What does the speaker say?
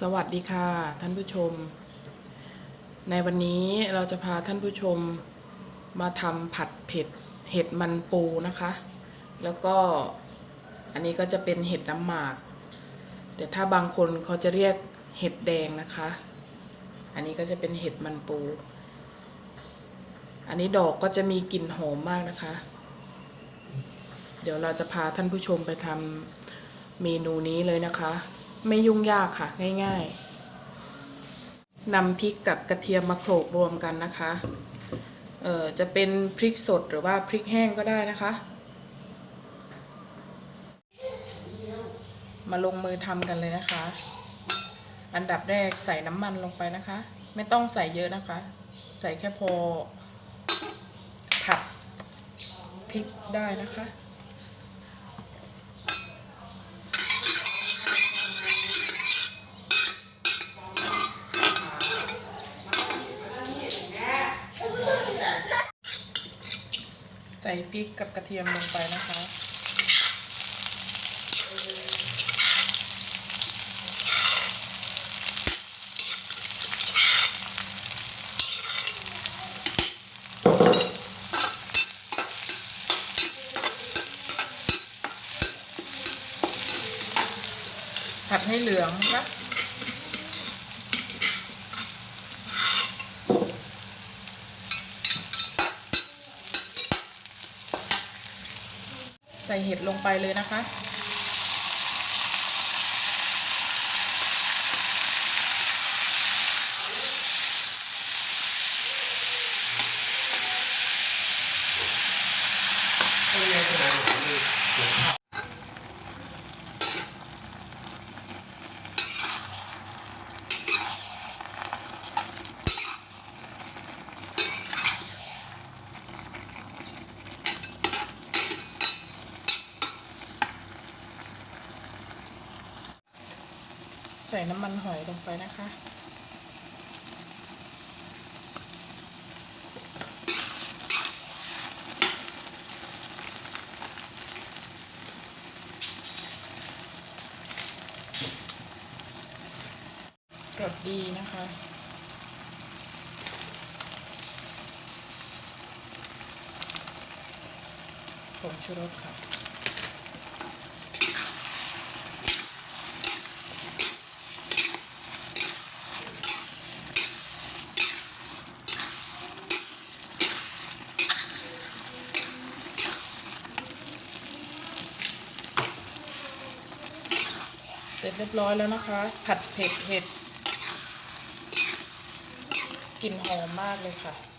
สวัสดีค่ะท่านผู้ชม ในวันนี้เราจะพาท่านผู้ชมมาทำผัดเผ็ดเห็ดมันปูนะคะ แล้วก็อันนี้ก็จะเป็นเห็ดน้ำหมาก แต่ถ้าบางคนเขาจะเรียกเห็ดแดงนะคะ อันนี้ก็จะเป็นเห็ดมันปู อันนี้ดอกก็จะมีกลิ่นหอมมากนะคะ เดี๋ยวเราจะพาท่านผู้ชมไปทำเมนูนี้เลยนะคะ ไม่ยุ่งยากค่ะ ง่ายๆนำพริกกับกระเทียมมาโขลกรวมกันนะคะเอ่อจะเป็นพริกสดหรือว่าพริกแห้งก็ได้นะคะ มาลงมือทำกันเลยนะคะ อันดับแรกใส่น้ำมันลงไปนะคะ ไม่ต้องใส่เยอะนะคะ ใส่แค่พอผัดพริกได้นะคะ ใส่พริกกับกระเทียมลงไปนะคะผัดให้เหลืองนะคะ ใส่เห็ดลงไปเลยนะคะ ใส่น้ำมันหอยลงไปนะคะกดดีนะคะผงชูรสค่ะ ร็จเรียบร้อยแล้วนะคะ ผัดเผ็ดเห็ดกลิ่นหอมมากเลยค่ะ